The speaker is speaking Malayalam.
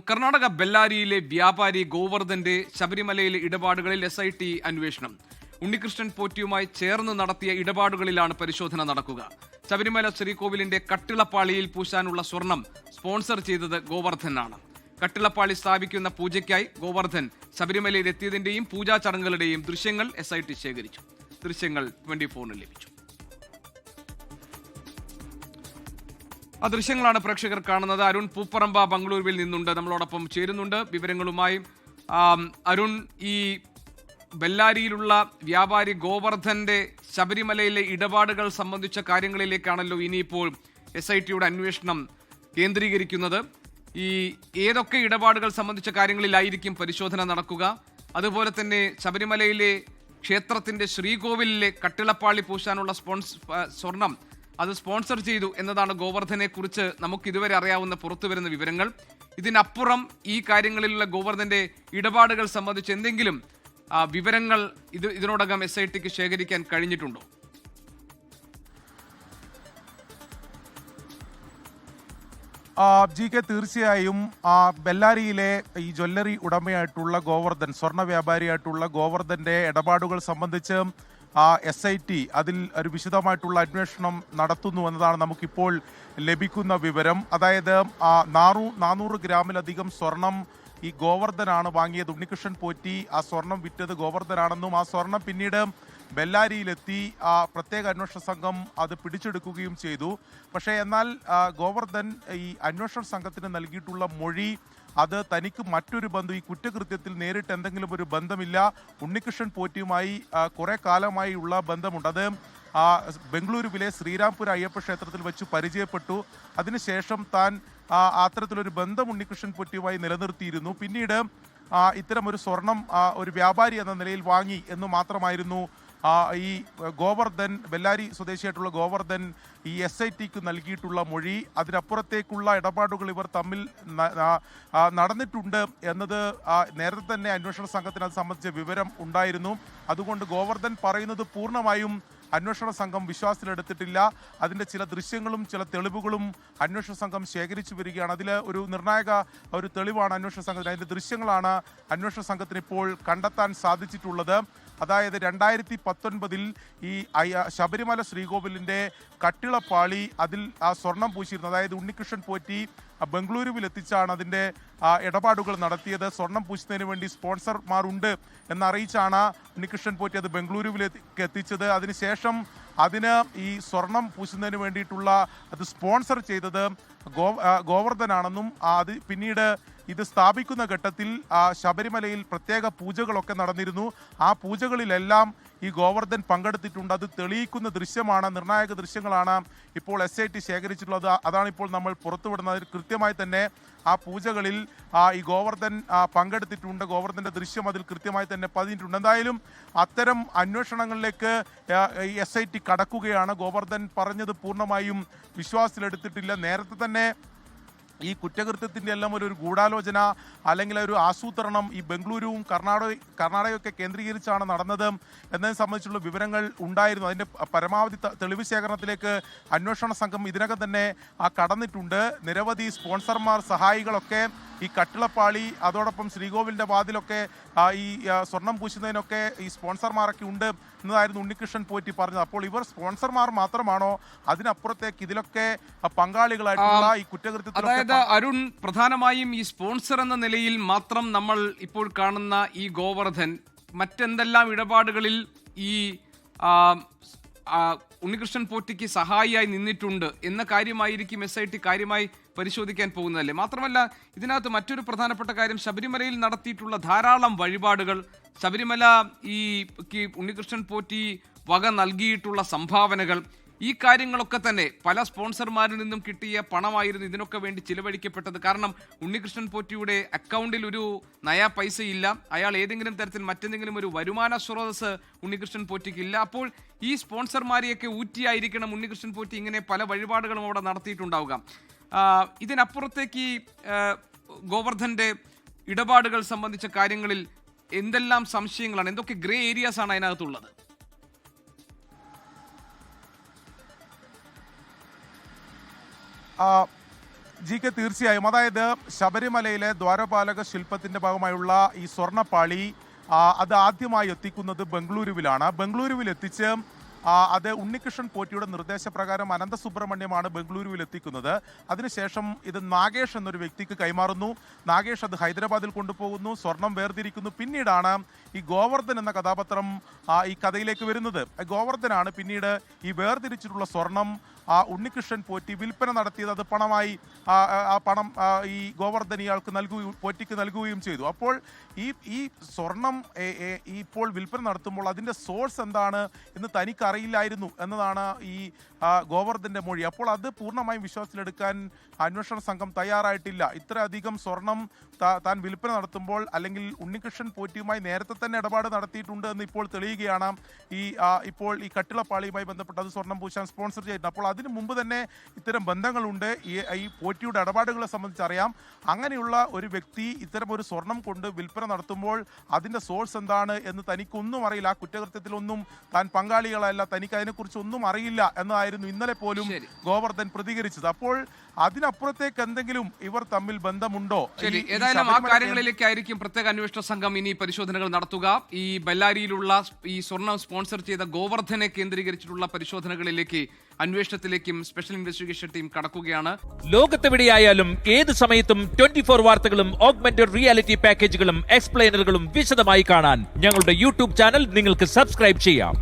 കർണാടക ബെല്ലാരിയിലെ വ്യാപാരി ഗോവർദ്ധന്റെ ശബരിമലയിലെ ഇടപാടുകളിൽ എസ് ഐ ടി അന്വേഷണം. ഉണ്ണികൃഷ്ണൻ പോറ്റിയുമായി ചേർന്ന് നടത്തിയ ഇടപാടുകളിലാണ് പരിശോധന നടക്കുക. ശബരിമല ശ്രീകോവിലിന്റെ കട്ടിളപ്പാളിയിൽ പൂശാനുള്ള സ്വർണം സ്പോൺസർ ചെയ്തത് ഗോവർദ്ധനാണ്. കട്ടിളപ്പാളി സ്ഥാപിക്കുന്ന പൂജയ്ക്കായി ഗോവർദ്ധൻ ശബരിമലയിൽ എത്തിയതിന്റെയും പൂജാ ചടങ്ങുകളുടെയും ദൃശ്യങ്ങൾ എസ് ഐ ടി ശേഖരിച്ചു. ദൃശ്യങ്ങൾ ട്വന്റി ഫോറിന് ലഭിച്ചു. ആ ദൃശ്യങ്ങളാണ് പ്രേക്ഷകർ കാണുന്നത്. അരുൺ പൂപ്പറമ്പ ബംഗളൂരുവിൽ നിന്നുണ്ട്. നമ്മളോടൊപ്പം ചേരുന്നുണ്ട്. വിവരങ്ങളുമായി അരുൺ ഈ ബെല്ലാരിയിലുള്ള വ്യാപാരി ഗോവർദ്ധന്റെ ശബരിമലയിലെ ഇടപാടുകൾ സംബന്ധിച്ച കാര്യങ്ങളിലേക്കാണല്ലോ ഇനിയിപ്പോൾ എസ് ഐ ടിയുടെ അന്വേഷണം കേന്ദ്രീകരിക്കുന്നത്. ഈ ഏതൊക്കെ ഇടപാടുകൾ സംബന്ധിച്ച കാര്യങ്ങളിലായിരിക്കും പരിശോധന നടക്കുക. അതുപോലെ തന്നെ ശബരിമലയിലെ ക്ഷേത്രത്തിന്റെ ശ്രീകോവിലിലെ കട്ടിളപ്പാളി പൂശാനുള്ള സ്പോൺസ് സ്വർണം അത് സ്പോൺസർ ചെയ്തു എന്നതാണ് ഗോവർദ്ധനെ കുറിച്ച് നമുക്ക് ഇതുവരെ അറിയാവുന്ന പുറത്തു വരുന്ന വിവരങ്ങൾ. ഇതിനപ്പുറം ഈ കാര്യങ്ങളിലുള്ള ഗോവർദ്ധന്റെ ഇടപാടുകൾ സംബന്ധിച്ച് എന്തെങ്കിലും വിവരങ്ങൾ ഇത് ഇതിനോടകം എസ് ഐ ടിക്ക് ശേഖരിക്കാൻ കഴിഞ്ഞിട്ടുണ്ടോ? ജി കെ തീർച്ചയായും ബെല്ലാരിയിലെ ഈ ജ്വല്ലറി ഉടമയായിട്ടുള്ള ഗോവർദ്ധൻ സ്വർണ വ്യാപാരിയായിട്ടുള്ള ഗോവർദ്ധന്റെ ഇടപാടുകൾ സംബന്ധിച്ച് എസ് ഐ ടി അതിൽ ഒരു വിശദമായിട്ടുള്ള അന്വേഷണം നടത്തുന്നു എന്നതാണ് നമുക്കിപ്പോൾ ലഭിക്കുന്ന വിവരം. അതായത് ആ, നാറു നാനൂറ് ഗ്രാമിലധികം സ്വർണം ഈ ഗോവർദ്ധനാണ് വാങ്ങിയത്. ഉണ്ണികൃഷ്ണൻ പോറ്റി ആ സ്വർണം വിറ്റത് ഗോവർദ്ധനാണെന്നും ആ സ്വർണം പിന്നീട് ബെല്ലാരിയിലെത്തി പ്രത്യേക അന്വേഷണ സംഘം അത് പിടിച്ചെടുക്കുകയും ചെയ്തു. പക്ഷേ എന്നാൽ ഗോവർദ്ധൻ ഈ അന്വേഷണ സംഘത്തിന് നൽകിയിട്ടുള്ള മൊഴി അത് തനിക്ക് മറ്റൊരു ബന്ധം ഈ കുറ്റകൃത്യത്തിൽ നേരിട്ട് എന്തെങ്കിലും ഒരു ബന്ധമില്ല. ഉണ്ണികൃഷ്ണൻ പോറ്റിയുമായി കുറേ കാലമായി ഉള്ള ബന്ധമുണ്ട്. അത് ബംഗളൂരുവിലെ ശ്രീരാംപുര അയ്യപ്പ ക്ഷേത്രത്തിൽ വെച്ച് പരിചയപ്പെട്ടു. അതിനുശേഷം താൻ അത്തരത്തിലൊരു ബന്ധം ഉണ്ണികൃഷ്ണൻ പോറ്റിയുമായി നിലനിർത്തിയിരുന്നു. പിന്നീട് ഇത്തരം ഒരു സ്വർണം ഒരു വ്യാപാരി എന്ന നിലയിൽ വാങ്ങി എന്ന് മാത്രമായിരുന്നു ഈ ഗോവർദ്ധൻ ബെല്ലാരി സ്വദേശിയായിട്ടുള്ള ഗോവർദ്ധൻ ഈ എസ് ഐ ടിക്ക് നൽകിയിട്ടുള്ള മൊഴി അതിനപ്പുറത്തേക്കുള്ള ഇടപാടുകൾ ഇവർ തമ്മിൽ നടന്നിട്ടുണ്ട് എന്നത് നേരത്തെ തന്നെ അന്വേഷണ സംഘത്തിന് അത് സംബന്ധിച്ച വിവരം ഉണ്ടായിരുന്നു. അതുകൊണ്ട് ഗോവർദ്ധൻ പറയുന്നത് പൂർണമായും അന്വേഷണ സംഘം വിശ്വാസത്തിലെടുത്തിട്ടില്ല. അതിന്റെ ചില ദൃശ്യങ്ങളും ചില തെളിവുകളും അന്വേഷണ സംഘം ശേഖരിച്ചു വരികയാണ്. അതിൽ ഒരു നിർണായക ഒരു തെളിവാണ് അന്വേഷണ സംഘത്തിന്. അതിന്റെ ദൃശ്യങ്ങളാണ് അന്വേഷണ സംഘത്തിന് ഇപ്പോൾ കണ്ടെത്താൻ സാധിച്ചിട്ടുള്ളത്. അതായത് രണ്ടായിരത്തി പത്തൊൻപതിൽ ഈ ശബരിമല ശ്രീകോവിലിന്റെ കട്ടിളപ്പാളി അതിൽ ആ സ്വർണം പൂശിയിരുന്നു. അതായത് ഉണ്ണികൃഷ്ണൻ പോറ്റി ബംഗളൂരുവിൽ എത്തിച്ചാണ് അതിന്റെ ആ, ഇടപാടുകൾ നടത്തിയത്. സ്വർണം പൂശുന്നതിന് വേണ്ടി സ്പോൺസർമാരുണ്ട് എന്നറിയിച്ചാണ് ഉണ്ണികൃഷ്ണൻ പോറ്റി അത് ബംഗളൂരുവിലേക്ക് എത്തിച്ചത്. അതിനുശേഷം അതിന് ഈ സ്വർണം പൂശുന്നതിന് വേണ്ടിയിട്ടുള്ള അത് സ്പോൺസർ ചെയ്തത് ഗോ ഗോവർദ്ധനാണെന്നും അത് പിന്നീട് ഇത് സ്ഥാപിക്കുന്ന ഘട്ടത്തിൽ ശബരിമലയിൽ പ്രത്യേക പൂജകളൊക്കെ നടന്നിരുന്നു. ആ പൂജകളിലെല്ലാം ഈ ഗോവർദ്ധൻ പങ്കെടുത്തിട്ടുണ്ട്. അത് തെളിയിക്കുന്ന ദൃശ്യമാണ് നിർണായക ദൃശ്യങ്ങളാണ് ഇപ്പോൾ എസ് ഐ ടി ശേഖരിച്ചിട്ടുള്ളത്. അതാണിപ്പോൾ നമ്മൾ പുറത്തുവിടുന്നത്. കൃത്യമായി തന്നെ ആ പൂജകളിൽ ഈ ഗോവർദ്ധൻ പങ്കെടുത്തിട്ടുണ്ട്. ഗോവർദ്ധന്റെ ദൃശ്യം അതിൽ കൃത്യമായി തന്നെ പതിഞ്ഞിട്ടുണ്ട്. എന്തായാലും അത്തരം അന്വേഷണങ്ങളിലേക്ക് എസ് ഐ ടി കടക്കുകയാണ്. ഗോവർദ്ധൻ പറഞ്ഞത് പൂർണമായും വിശ്വാസത്തിലെടുത്തിട്ടില്ല. നേരത്തെ തന്നെ ഈ കുറ്റകൃത്യത്തിന്റെ എല്ലാം ഒരു ഒരു ഗൂഢാലോചന അല്ലെങ്കിൽ ഒരു ആസൂത്രണം ഈ ബംഗളൂരുവും കർണാടക കർണാടകയൊക്കെ കേന്ദ്രീകരിച്ചാണ് നടന്നത് എന്നതിനെ സംബന്ധിച്ചുള്ള വിവരങ്ങൾ ഉണ്ടായിരുന്നു. അതിന്റെ പരമാവധി തെളിവ് ശേഖരണത്തിലേക്ക് അന്വേഷണ സംഘം ഇതിനകം തന്നെ ആ കടന്നിട്ടുണ്ട്. നിരവധി സ്പോൺസർമാർ സഹായികളൊക്കെ ഈ കട്ടിളപ്പാളി അതോടൊപ്പം ശ്രീകോവിലിന്റെ വാതിലൊക്കെ ഈ സ്വർണം പൂശുന്നതിനൊക്കെ ഈ സ്പോൺസർമാരൊക്കെ ഉണ്ട് എന്നതായിരുന്നു ഉണ്ണികൃഷ്ണൻ പോറ്റി പറഞ്ഞത്. അപ്പോൾ ഇവർ സ്പോൺസർമാർ മാത്രമാണോ അതിനപ്പുറത്തേക്ക് ഇതിലൊക്കെ പങ്കാളികളായിട്ടുള്ള ഈ കുറ്റകൃത്യത്തിലൊക്കെ അതായത് അരുൺ പ്രധാനമായും ഈ സ്പോൺസർ എന്ന നിലയിൽ മാത്രം നമ്മൾ ഇപ്പോൾ കാണുന്ന ഈ ഗോവർദ്ധൻ മറ്റെന്തെല്ലാം ഇടപാടുകളിൽ ഈ ഉണ്ണികൃഷ്ണൻ പോറ്റിക്ക് സഹായിയായി നിന്നിട്ടുണ്ട് എന്ന കാര്യമായിരിക്കും എസ് ഐ ടി കാര്യമായി പരിശോധിക്കാൻ പോകുന്നതല്ലേ? മാത്രമല്ല ഇതിനകത്ത് മറ്റൊരു പ്രധാനപ്പെട്ട കാര്യം ശബരിമലയിൽ നടത്തിയിട്ടുള്ള ധാരാളം വഴിപാടുകൾ ശബരിമല ഈ ഉണ്ണികൃഷ്ണൻ പോറ്റി വക നൽകിയിട്ടുള്ള സംഭാവനകൾ ഈ കാര്യങ്ങളൊക്കെ തന്നെ പല സ്പോൺസർമാരിൽ നിന്നും കിട്ടിയ പണമായിരുന്നു ഇതിനൊക്കെ വേണ്ടി ചിലവഴിക്കപ്പെട്ടത്. കാരണം ഉണ്ണികൃഷ്ണൻ പോറ്റിയുടെ അക്കൗണ്ടിൽ ഒരു നയാ ഇല്ല അയാൾ ഏതെങ്കിലും തരത്തിൽ മറ്റെന്തെങ്കിലും ഒരു വരുമാന സ്രോതസ് ഉണ്ണികൃഷ്ണൻ പോറ്റിക്ക് ഇല്ല. അപ്പോൾ ഈ സ്പോൺസർമാരെയൊക്കെ ഊറ്റിയായിരിക്കണം ഉണ്ണികൃഷ്ണൻ പോറ്റി ഇങ്ങനെ പല വഴിപാടുകളും അവിടെ നടത്തിയിട്ടുണ്ടാവുക. ഇതിനപ്പുറത്തേക്ക് ഗോവർദ്ധന്റെ ഇടപാടുകൾ സംബന്ധിച്ച കാര്യങ്ങളിൽ എന്തെല്ലാം സംശയങ്ങളാണ്? എന്തൊക്കെ ഗ്രേ ഏരിയാസ് ആണ് അതിനകത്തുള്ളത്? ജി കെ തീർച്ചയായും. അതായത് ശബരിമലയിലെ ദ്വാരപാലക ശില്പത്തിന്റെ ഭാഗമായുള്ള ഈ സ്വർണപ്പാളി അത് ആദ്യമായി എത്തിക്കുന്നത് ബംഗളൂരുവിലാണ്. ബംഗളൂരുവിൽ എത്തിച്ച് അത് ഉണ്ണികൃഷ്ണൻ പോറ്റിയുടെ നിർദ്ദേശപ്രകാരം അനന്തസുബ്രഹ്മണ്യമാണ് ബംഗളൂരുവിൽ എത്തിക്കുന്നത്. അതിനുശേഷം ഇത് നാഗേഷ് എന്നൊരു വ്യക്തിക്ക് കൈമാറുന്നു. നാഗേഷ് അത് ഹൈദരാബാദിൽ കൊണ്ടുപോകുന്നു സ്വർണം വേർതിരിക്കുന്നു. പിന്നീടാണ് ഈ ഗോവർദ്ധൻ എന്ന കഥാപാത്രം ഈ കഥയിലേക്ക് വരുന്നത്. ഗോവർദ്ധനാണ് പിന്നീട് ഈ വേർതിരിച്ചിട്ടുള്ള സ്വർണം ഉണ്ണികൃഷ്ണൻ പോറ്റി വിൽപ്പന നടത്തിയത് അത് പണമായി ആ, ആ, ആ പണം ഈ ഗോവർദ്ധൻ ഇയാൾക്ക് നൽകുകയും പോറ്റിക്ക് നൽകുകയും ചെയ്തു. അപ്പോൾ ഈ ഈ സ്വർണം ഇപ്പോൾ വിൽപ്പന നടത്തുമ്പോൾ അതിന്റെ സോഴ്സ് എന്താണ് എന്ന് തനിക്ക് അറിയില്ലായിരുന്നു എന്നതാണ് ഈ ഗോവർദ്ധന്റെ മൊഴി. അപ്പോൾ അത് പൂർണമായും വിശ്വാസത്തിലെടുക്കാൻ അന്വേഷണ സംഘം തയ്യാറായിട്ടില്ല. ഇത്രയധികം സ്വർണം താൻ വിൽപ്പന നടത്തുമ്പോൾ അല്ലെങ്കിൽ ഉണ്ണികൃഷ്ണൻ പോറ്റിയുമായി നേരത്തെ തന്നെ ഇടപാട് നടത്തിയിട്ടുണ്ട് എന്ന് ഇപ്പോൾ തെളിയുകയാണ്. ഈ ഇപ്പോൾ ഈ കട്ടിളപ്പാളിയുമായി ബന്ധപ്പെട്ട് അത് സ്വർണം പൂശാൻ സ്പോൺസർ ചെയ്തിട്ടുണ്ട്. അപ്പോൾ അതിനു മുമ്പ് തന്നെ ഇത്തരം ബന്ധങ്ങളുണ്ട്. ഈ ഈ പോറ്റിയുടെ ഇടപാടുകളെ സംബന്ധിച്ച് അറിയാം. അങ്ങനെയുള്ള ഒരു വ്യക്തി ഇത്തരം ഒരു സ്വർണം കൊണ്ട് വിൽപ്പന നടത്തുമ്പോൾ അതിന്റെ സോഴ്സ് എന്താണ് എന്ന് തനിക്കൊന്നും അറിയില്ല. ആ കുറ്റകൃത്യത്തിലൊന്നും താൻ പങ്കാളികളല്ല. തനിക്ക് അതിനെക്കുറിച്ച് ഒന്നും അറിയില്ല എന്നതായിരുന്നു ഇന്നലെ പോലും. ഗോവർദ്ധൻ പ്രതികരിച്ചത്. അപ്പോൾ അതിനപ്പുറത്തേക്ക് എന്തെങ്കിലും ഇവർ തമ്മിൽ ബന്ധമുണ്ടോ? ശരി. ഏതായാലും ആ കാര്യങ്ങളിലേക്കായിരിക്കും പ്രത്യേക അന്വേഷണ സംഘം ഇനി പരിശോധനകൾ നടത്തുക. ഈ ബെല്ലാരിയിലുള്ള ഈ സ്വർണം സ്പോൺസർ ചെയ്ത ഗോവർദ്ധനെ കേന്ദ്രീകരിച്ചിട്ടുള്ള പരിശോധനകളിലേക്ക് അന്വേഷണത്തിലേക്കും സ്പെഷ്യൽ ഇൻവെസ്റ്റിഗേഷൻ ടീം കടക്കുകയാണ്. ലോകത്തെവിടെയായാലും ഏത് സമയത്തും ട്വന്റി ഫോർ വാർത്തകളും ഓഗ്മെന്റഡ് റിയാലിറ്റി പാക്കേജുകളും എക്സ്പ്ലെയിനറുകളും വിശദമായി കാണാൻ ഞങ്ങളുടെ യൂട്യൂബ് ചാനൽ നിങ്ങൾക്ക് സബ്സ്ക്രൈബ് ചെയ്യാം.